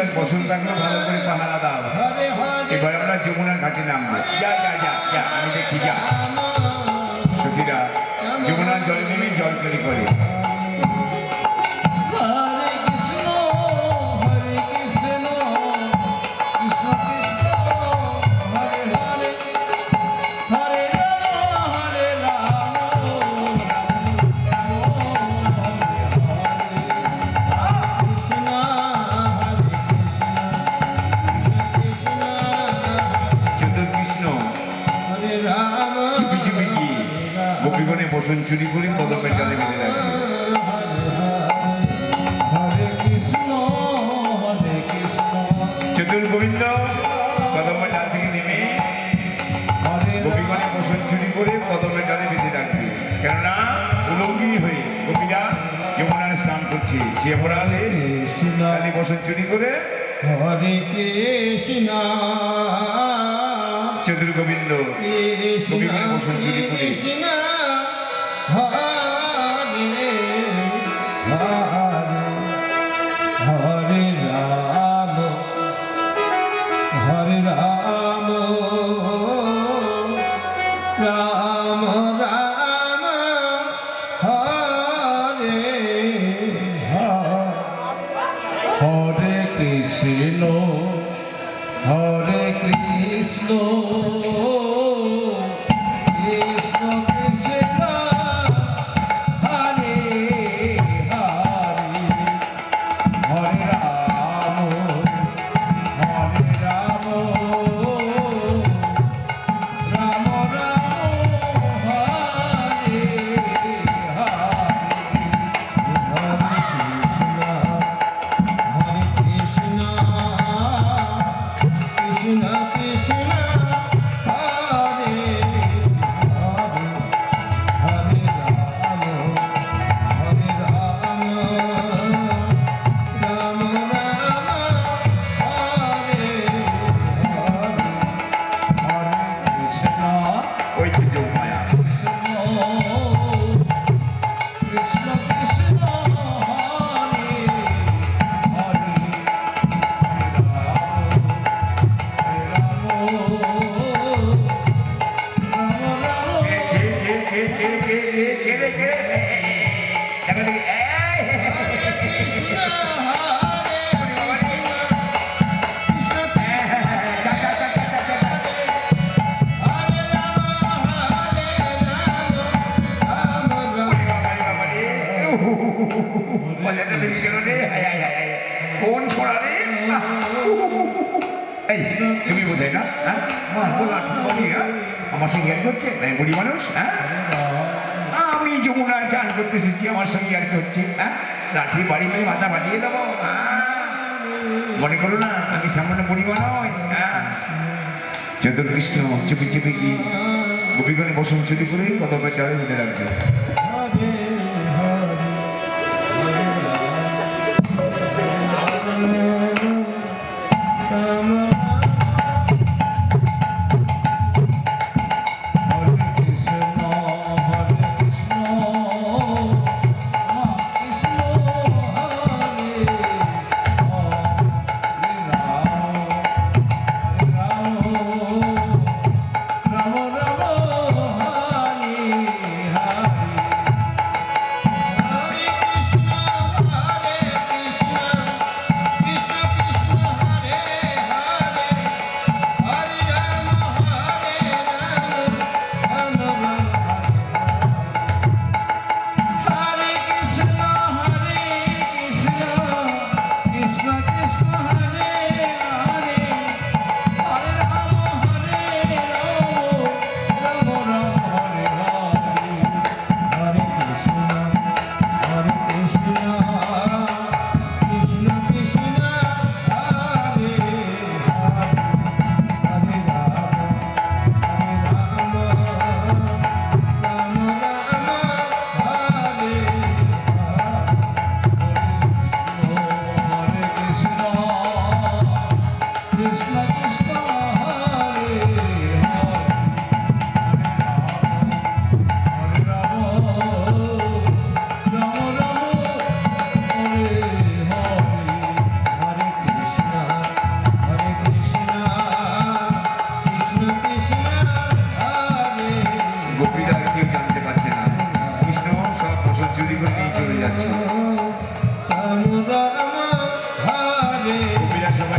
আর বসন্ত থাকলে ভালো করে পাহারা দাও। এবার আমরা যমুনা ঘাটে নামবো। যা যা যা যা, আমি দেখছি, যা। সখীরা যমুনার জল নেমে জল তৈরি করে। বসন চুরি করে হরে কৃষ্ণ হরে কৃষ্ণ। চতুর গোবিন্দ কদমের ডাল থেকে নেমে। গোপীগণে বসন চুরি করে কদমের ডালে বেঁধে রাখবে কেননা উলঙ্গি হয়ে গোপীরা যমুনায় স্নান করছে। সে অপরাধে বসন চুরি করে হরে কৃষ্ণ। চতুর গোবিন্দ গোপীগণে বসন চুরি করে। হরে কৃষ্ণ। মজাটা বেশি গেল রে। কোন ছোড়া রে? এই, তুমি বোঝাই না? হ্যাঁ? হ্যাঁ? আমার সঙ্গে আর করছে আমি বুড়ি মানুষ হ্যাঁ? আমি যমুনায় চান করতে এসেছি, আমার সঙ্গে আর কি হচ্ছে? হ্যাঁ? লাঠি বাড়ি মেরে মাথা বাড়িয়ে দেবো? মনে করো না, আমি সামান্য পরিমাণ নয় হ্যাঁ? চতুর্কৃষ্ণ চুপি চুপি গিয়ে গোপীগণে বসন চুরি করে কত পেটে ধরে রাখবে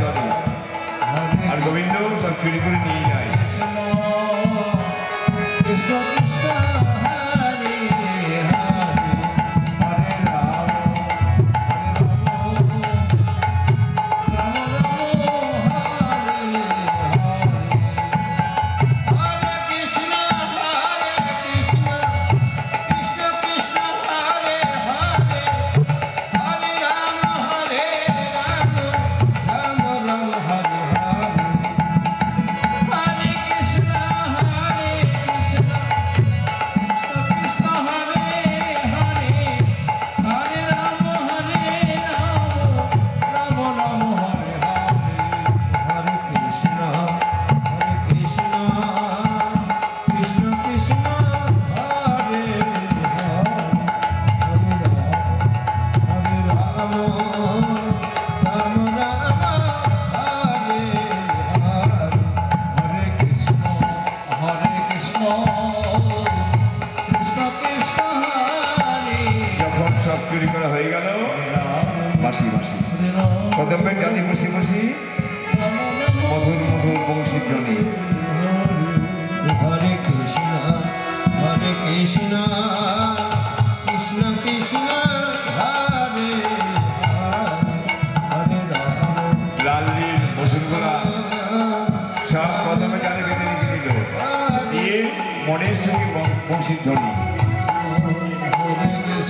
জলে আর গোবিন্দ সব চুরি করে নিয়ে যায়। চুরি করা হয়ে গেল। বাসি বাসি কদম্বের জানি বসি বসি মধুর মধুর বংশীর জনি হরে কৃষ্ণ হরে কৃষ্ণ কৃষ্ণ কৃষ্ণ সব কদমে মনের সঙ্গে বংশীর ধ্বনি।